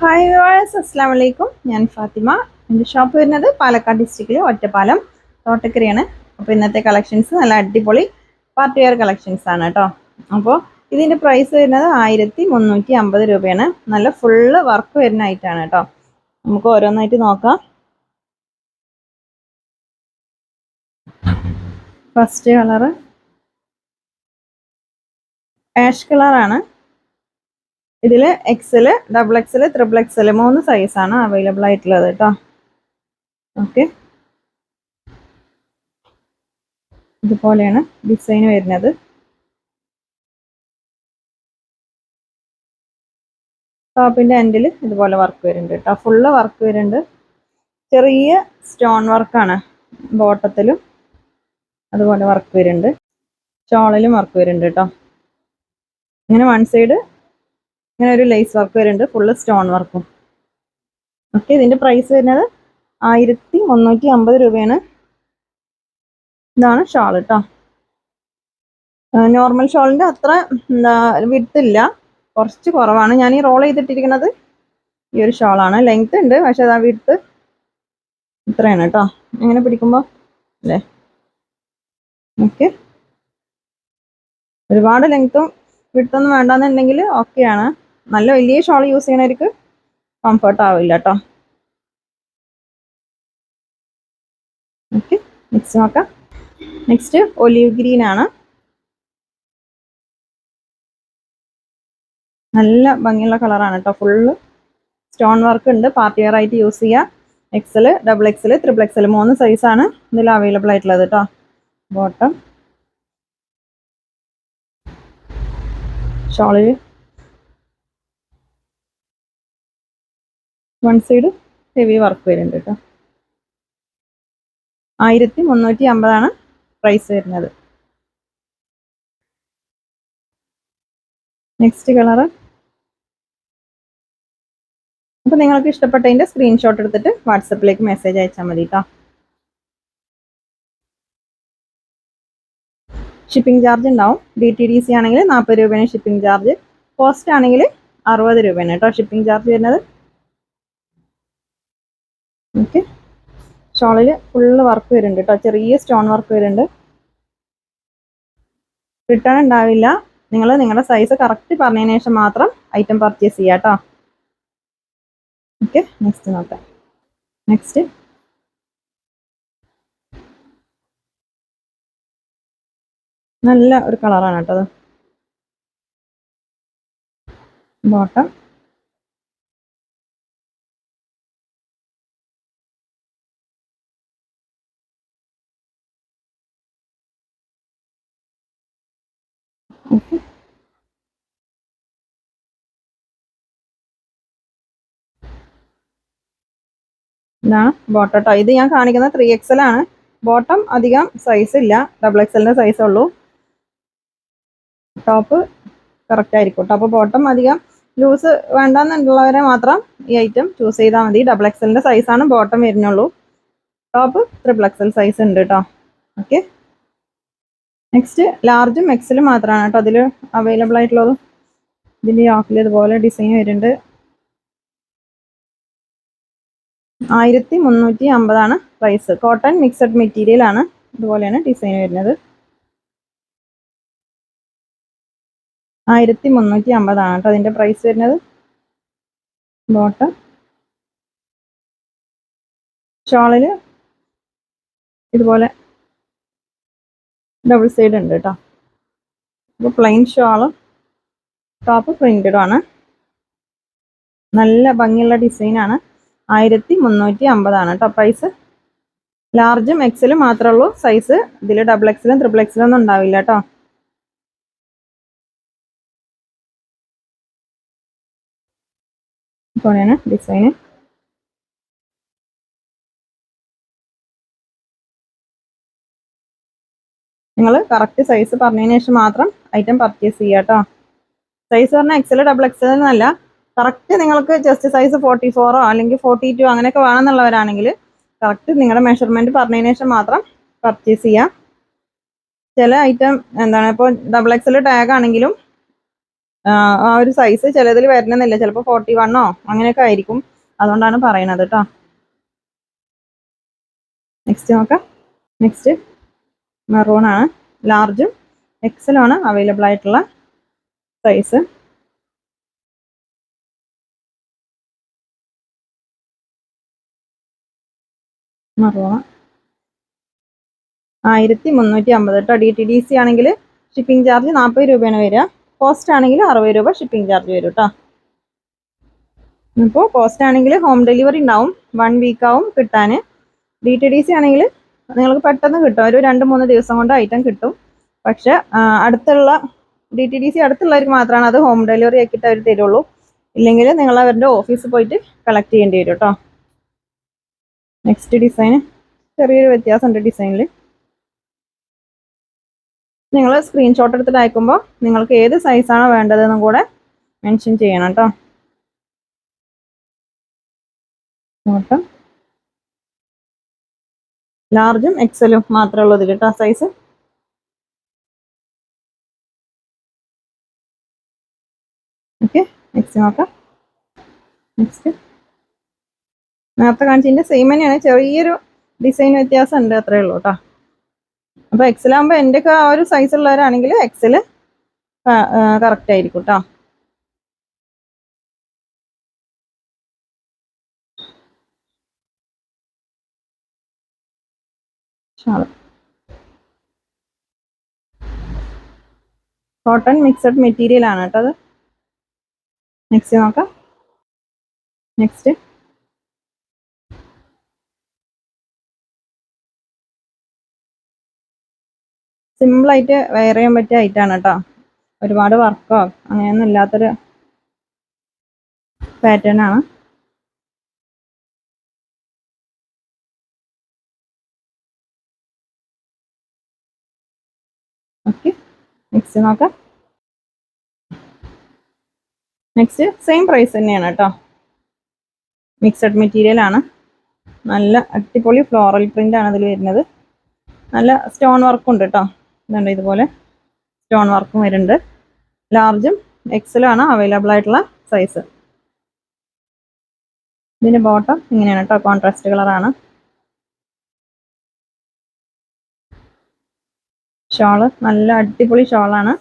Hi viewers അസ്സാം വലൈക്കും ഞാൻ ഫാത്തിമ. എന്റെ ഷോപ്പ് വരുന്നത് പാലക്കാട് ഡിസ്ട്രിക്റ്റിലെ ഒറ്റപ്പാലം തോട്ടക്കരയാണ്. അപ്പോൾ ഇന്നത്തെ കളക്ഷൻസ് നല്ല അടിപൊളി പാർട്ടി വെയർ കളക്ഷൻസ് ആണ് കേട്ടോ. അപ്പോൾ ഇതിന്റെ പ്രൈസ് വരുന്നത് ആയിരത്തി മുന്നൂറ്റി അമ്പത് രൂപയാണ്. നല്ല ഫുള്ള് വർക്ക് വരുന്ന ആയിട്ടാണ് കേട്ടോ. നമുക്ക് ഓരോന്നായിട്ട് നോക്കാം. ഫസ്റ്റ് കളറ് ആഷ് കളറാണ് ഇതിൽ XL double XL triple XL മൂന്ന് സൈസാണ് അവൈലബിൾ ആയിട്ടുള്ളത് കേട്ടോ. ഓക്കെ ഇതുപോലെയാണ് ഡിസൈൻ വരുന്നത്. ടോപ്പിന്റെ എൻഡിൽ ഇതുപോലെ വർക്ക് വരുന്നുണ്ട് കേട്ടോ. ഫുള്ള് വർക്ക് വരുന്നുണ്ട്. ചെറിയ സ്റ്റോൺ വർക്കാണ് ബോട്ടത്തിലും അതുപോലെ വർക്ക് വരുന്നുണ്ട്. ഷോളിലും വർക്ക് വരുന്നുണ്ട് കേട്ടോ. ഇങ്ങനെ വൺ സൈഡ് ഇങ്ങനെ ഒരു ലേസ് വർക്ക് വരുന്നുണ്ട്. ഫുള്ള് സ്റ്റോൺ വർക്കും ഓക്കെ ഇതിന്റെ പ്രൈസ് വരുന്നത് ആയിരത്തി മുന്നൂറ്റി അമ്പത് രൂപയാണ് ഇതാണ് ഷാൾ കേട്ടോ നോർമൽ ഷോളിന്റെ അത്ര എന്താ വിട്ടില്ല കുറച്ച് കുറവാണ്. ഞാൻ ഈ റോൾ ചെയ്തിട്ടിരിക്കുന്നത് ഈ ഒരു ഷോളാണ് ലെങ്ത് ഉണ്ട് പക്ഷെ അതാ വിട്ട് ഇത്രയാണ് കേട്ടോ എങ്ങനെ പിടിക്കുമ്പോൾ അല്ലേ? ഓക്കെ ഒരുപാട് ലെങ്ത്തും വിട്ടൊന്നും വേണ്ടെന്നുണ്ടെങ്കിൽ ഓക്കെയാണ് നല്ല വലിയ ഷോൾ യൂസ് ചെയ്യണവർക്ക് കംഫർട്ട് ആവില്ല കേട്ടോ ഓക്കെ നെക്സ്റ്റ് നോക്കാം. നെക്സ്റ്റ് ഒലിവ് ഗ്രീൻ ആണ്. നല്ല ഭംഗിയുള്ള കളറാണ് കേട്ടോ ഫുള്ള് സ്റ്റോൺ വർക്ക് ഉണ്ട്. പാർട്ടി വെയർ ആയിട്ട് യൂസ് ചെയ്യുക XL double XL triple XL മൂന്ന് സൈസാണ് ഇതിൽ അവൈലബിൾ ആയിട്ടുള്ളത് കേട്ടോ ബോട്ടം ഷോളിൽ വൺ സൈഡ് ഹെവി വർക്ക് വരുന്നുണ്ട് കേട്ടോ. ആയിരത്തി മുന്നൂറ്റി അമ്പതാണ് പ്രൈസ് വരുന്നത്. നെക്സ്റ്റ് കളറ് അപ്പോൾ നിങ്ങൾക്ക് ഇഷ്ടപ്പെട്ടതിന്റെ സ്ക്രീൻഷോട്ട് എടുത്തിട്ട് വാട്സപ്പിലേക്ക് മെസ്സേജ് അയച്ചാൽ മതി കേട്ടോ. ഷിപ്പിംഗ് ചാർജ് ഉണ്ടാവും. ഡി ടി ഡി സി ആണെങ്കിൽ നാൽപ്പത് രൂപയാണ് ഷിപ്പിംഗ് ചാർജ് കോസ്റ്റ് ആണെങ്കിൽ അറുപത് രൂപയാണ് കേട്ടോ ഷിപ്പിംഗ് ചാർജ് വരുന്നത്. ഓക്കെ ഷോളിൽ ഫുള്ള് വർക്ക് വരുന്നുണ്ട് കേട്ടോ ചെറിയ സ്റ്റോൺ വർക്ക് വരുന്നുണ്ട്. റിട്ടേൺ ഉണ്ടാവില്ല. നിങ്ങൾ നിങ്ങളുടെ സൈസ് കറക്റ്റ് പറഞ്ഞതിന് ശേഷം മാത്രം ഐറ്റം പർച്ചേസ് ചെയ്യാം കേട്ടോ ഓക്കെ നെക്സ്റ്റ് നോക്കാം. നെക്സ്റ്റ് നല്ല ഒരു കളറാണ് കേട്ടോ അത്. ബോട്ടം ഇതാണ് ബോട്ടം കേട്ടോ ഇത് ഞാൻ കാണിക്കുന്നത് ത്രീ എക്സൽ ആണ്. ബോട്ടം അധികം സൈസ് ഇല്ല. ഡബിൾ എക്സലിന്റെ സൈസ് ഉള്ളൂ. ടോപ്പ് കറക്റ്റ് ആയിരിക്കും. അപ്പോൾ ബോട്ടം അധികം ലൂസ് വേണ്ടെന്നുള്ളവരെ മാത്രം ഈ ഐറ്റം ചൂസ് ചെയ്താൽ മതി. ഡബിൾ എക്സലിന്റെ സൈസാണ് ബോട്ടം വരുന്നുള്ളൂ. ടോപ്പ് ട്രിപ്പിൾ എക്സൽ സൈസ് ഉണ്ട് കേട്ടോ ഓക്കെ നെക്സ്റ്റ് ലാർജും എക്സലും മാത്രമാണ് കേട്ടോ അതിൽ അവൈലബിൾ ആയിട്ടുള്ളത്. ഇതിന്റെ യോക്കിൽ ഇതുപോലെ ഡിസൈൻ വരുന്നുണ്ട്. ആയിരത്തി മുന്നൂറ്റി അമ്പതാണ് പ്രൈസ് കോട്ടൺ മിക്സഡ് മെറ്റീരിയൽ ആണ് ഇതുപോലെയാണ് ഡിസൈൻ വരുന്നത്. ആയിരത്തി മുന്നൂറ്റി അമ്പതാണ് കേട്ടോ അതിന്റെ പ്രൈസ് വരുന്നത്. ബോട്ടം ഷോളിൽ ഇതുപോലെ ഡബിൾ സൈഡ് ഉണ്ട് കേട്ടോ. അപ്പോൾ പ്ലെയിൻ ഷോളും ടോപ്പ് പ്രിന്റഡും ആണ്. നല്ല ഭംഗിയുള്ള ഡിസൈനാണ് ആയിരത്തി മുന്നൂറ്റി അമ്പതാണ് കേട്ടോ പ്രൈസ് ലാർജും എക്സലും മാത്രമേ ഉള്ളൂ സൈസ് ഇതിൽ ഡബിൾ എക്സലും ത്രിബിൾ എക്സലും ഒന്നും ഉണ്ടാവില്ല കേട്ടോ ഇപ്പോഴാണ് ഡിസൈന് നിങ്ങൾ കറക്റ്റ് സൈസ് പറഞ്ഞതിന് ശേഷം മാത്രം ഐറ്റം പർച്ചേസ് ചെയ്യാം കേട്ടോ സൈസ് പറഞ്ഞാൽ എക്സൽ ഡബിൾ എക്സൽ എന്നല്ല കറക്റ്റ് നിങ്ങൾക്ക് ജസ്റ്റ് സൈസ് ഫോർട്ടി ഫോറോ അല്ലെങ്കിൽ ഫോർട്ടി ടു അങ്ങനെയൊക്കെ വേണമെന്നുള്ളവരാണെങ്കിൽ കറക്റ്റ് നിങ്ങളുടെ മെഷർമെന്റ് പറഞ്ഞതിന് ശേഷം മാത്രം പർച്ചേസ് ചെയ്യാം. ചില ഐറ്റം എന്താണ് ഇപ്പോൾ ഡബിൾ എക്സൽ ടാഗ് ആണെങ്കിലും ആ ഒരു സൈസ് ചിലതിൽ വരണമെന്നില്ല ചിലപ്പോൾ ഫോർട്ടി വണ്ണോ അങ്ങനെയൊക്കെ ആയിരിക്കും. അതുകൊണ്ടാണ് പറയണത് കേട്ടോ നെക്സ്റ്റ് നോക്കാം. നെക്സ്റ്റ് മെറൂൺ ആണ്. ലാർജും എക്സലും ആണ് അവൈലബിൾ ആയിട്ടുള്ള സൈസ് മെറൂൺ ആയിരത്തി മുന്നൂറ്റി അമ്പത് കേട്ടോ ഡി ടി ഡി സി ആണെങ്കിൽ ഷിപ്പിംഗ് ചാർജ് നാൽപ്പത് രൂപയാണ് വരിക. കോസ്റ്റ് ആണെങ്കിൽ അറുപത് രൂപ ഷിപ്പിംഗ് ചാർജ് വരും കേട്ടോ ഇപ്പോൾ കോസ്റ്റ് ആണെങ്കിൽ ഹോം ഡെലിവറി ഉണ്ടാവും. വൺ വീക്ക് ആവും കിട്ടാൻ ഡി ടി ഡി സി ആണെങ്കിൽ നിങ്ങൾക്ക് പെട്ടെന്ന് കിട്ടും. ഒരു രണ്ട് മൂന്ന് ദിവസം കൊണ്ട് ഐറ്റം കിട്ടും. പക്ഷെ അടുത്തുള്ള ഡി ടി ഡി സി അടുത്തുള്ളവർക്ക് മാത്രമാണ് അത് ഹോം ഡെലിവറി ആക്കിയിട്ട് അവർ തരുള്ളൂ. ഇല്ലെങ്കിൽ നിങ്ങൾ അവരുടെ ഓഫീസിൽ പോയിട്ട് കളക്ട് ചെയ്യേണ്ടി വരും കേട്ടോ നെക്സ്റ്റ് ഡിസൈന് ചെറിയൊരു വ്യത്യാസമുണ്ട് ഡിസൈനിൽ നിങ്ങൾ സ്ക്രീൻഷോട്ട് എടുത്തിട്ട് അയക്കുമ്പോൾ നിങ്ങൾക്ക് ഏത് സൈസാണ് വേണ്ടതെന്നും കൂടെ മെൻഷൻ ചെയ്യണം കേട്ടോ നോട്ടം ലാർജും എക്സലും മാത്രമേ ഉള്ളൂ ഇതിൽ കേട്ടോ സൈസ് ഓക്കെ നെക്സ്റ്റ് നോക്കാം. നെക്സ്റ്റ് നേരത്തെ കാണിച്ചതിന്റെ സെയിം തന്നെയാണ്. ചെറിയൊരു ഡിസൈൻ വ്യത്യാസം ഉണ്ട് അത്രേ ഉള്ളൂ കേട്ടോ അപ്പോൾ എക്സലാകുമ്പോൾ എന്റെ ഒക്കെ ആ ഒരു സൈസ് ഉള്ളവരാണെങ്കിൽ എക്സൽ കറക്റ്റ് ആയിരിക്കും കേട്ടോ കോട്ടൺ മിക്സഡ് മെറ്റീരിയൽ ആണ് കേട്ടോ അത്. നെക്സ്റ്റ് നോക്കാം. നെക്സ്റ്റ് സിമ്പിളായിട്ട് വെയർ ചെയ്യാൻ പറ്റിയ ഐറ്റാണ് കേട്ടോ ഒരുപാട് വർക്കോ അങ്ങനെയൊന്നും ഇല്ലാത്തൊരു പാറ്റേൺ ആണ്. ഓക്കെ നെക്സ്റ്റ് നോക്കാം. നെക്സ്റ്റ് സെയിം പ്രൈസ് തന്നെയാണ് കേട്ടോ മിക്സഡ് മെറ്റീരിയൽ ആണ്. നല്ല അടിപൊളി ഫ്ലോറൽ പ്രിന്റ് ആണ് അതിൽ വരുന്നത്. നല്ല സ്റ്റോൺ വർക്കുണ്ട് കേട്ടോ ഇതുണ്ട് ഇതുപോലെ സ്റ്റോൺ വർക്കും വരുന്നുണ്ട്. ലാർജും എക്സലും ആണ് അവൈലബിൾ ആയിട്ടുള്ള സൈസ്. ഇതിന്റെ ബോട്ടം ഇങ്ങനെയാണ് കേട്ടോ കോൺട്രാസ്റ്റ് കളറാണ് ഷോൾ നല്ല അടിപൊളി ഷോളാണ്.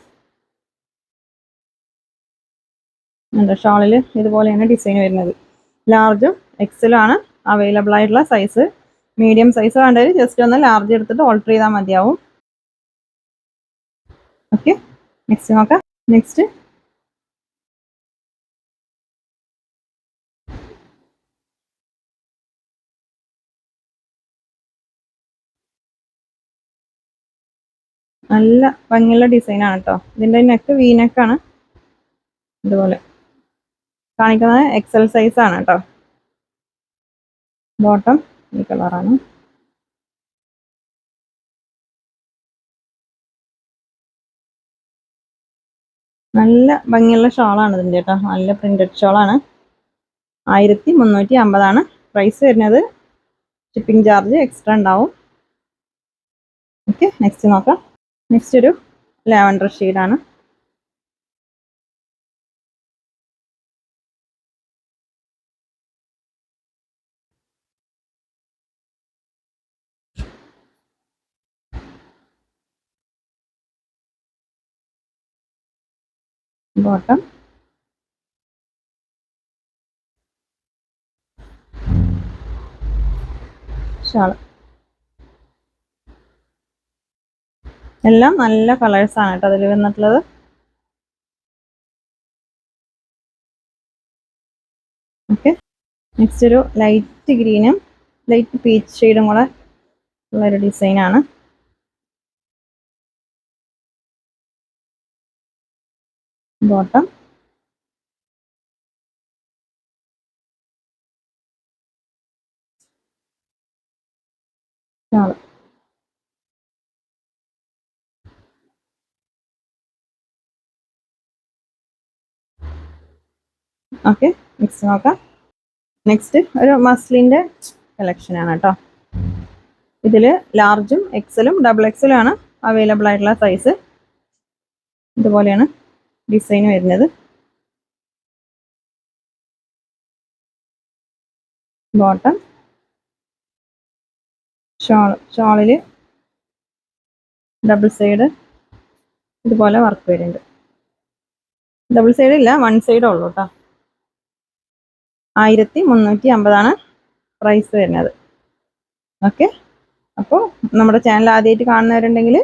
ഷോളിൽ ഇതുപോലെയാണ് ഡിസൈൻ വരുന്നത്. ലാർജും എക്സലും ആണ് അവൈലബിൾ ആയിട്ടുള്ള സൈസ്. മീഡിയം സൈസ് വേണ്ടവർ ജസ്റ്റ് ഒന്ന് ലാർജ് എടുത്തിട്ട് ഓൾട്ടർ ചെയ്താൽ മതിയാവും. ഓക്കെ നെക്സ്റ്റ് നോക്കാം. നെക്സ്റ്റ് നല്ല ഭംഗിയുള്ള ഡിസൈൻ ആണ് കേട്ടോ ഇതിന്റെ നെക്ക് വി നെക്കാണ് ഇതുപോലെ. കാണിക്കുന്നത് എക്സൽ സൈസ് ആണ് കേട്ടോ ബോട്ടം ഈ കളറാണ് നല്ല ഭംഗിയുള്ള ഷോളാണ് ഇതിന്റെ കേട്ടോ നല്ല പ്രിന്റഡ് ഷോളാണ്. ആയിരത്തി മുന്നൂറ്റി അമ്പതാണ് പ്രൈസ് വരുന്നത് ഷിപ്പിംഗ് ചാർജ് എക്സ്ട്രാ ഉണ്ടാവും. ഓക്കെ നെക്സ്റ്റ് നോക്കാം. നെക്സ്റ്റ് ഒരു ലാവൻഡർ ഷെയ്ഡാണ് ബോട്ടം. ഷാൾ. എല്ലാം നല്ല കളേഴ്സ് ആണ് കേട്ടോ അതിൽ വന്നിട്ടുള്ളത്. ഓക്കെ നെക്സ്റ്റ് ഒരു ലൈറ്റ് ഗ്രീനും ലൈറ്റ് പീച്ച് ഷെയ്ഡും കൂടെ ഉള്ളൊരു ഡിസൈനാണ് ബോട്ടം. ഓക്കെ നെക്സ്റ്റ് നോക്കാം. നെക്സ്റ്റ് ഒരു മസ്ലിന്റെ കളക്ഷനാണ് കേട്ടോ. ഇതിൽ ലാർജും എക്സലും ഡബിൾ എക്സലും ആണ് അവൈലബിൾ ആയിട്ടുള്ള സൈസ് ഇതുപോലെയാണ്. ഡിസൈൻ വരുന്നത്. ബോട്ടം. ഷോൾ ഷോളിൽ ഡബിൾ സൈഡ് ഇതുപോലെ വർക്ക് വരുന്നുണ്ട്. ഡബിൾ സൈഡ് ഇല്ല വൺ സൈഡ് ഉള്ളൂ കേട്ടോ. ആയിരത്തി മുന്നൂറ്റി അമ്പതാണ് പ്രൈസ് വരുന്നത്. ഓക്കെ? അപ്പോൾ നമ്മുടെ ചാനൽ ആദ്യമായിട്ട് കാണുന്നവരുണ്ടെങ്കിൽ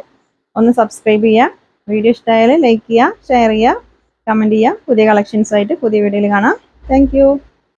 ഒന്ന് സബ്സ്ക്രൈബ് ചെയ്യുക. വീഡിയോ ഇഷ്ടമായാൽ ലൈക്ക് ചെയ്യുക ഷെയർ ചെയ്യുക കമന്റ് ചെയ്യുക. പുതിയ കളക്ഷൻസായിട്ട് പുതിയ വീഡിയോയിൽ കാണാം. താങ്ക്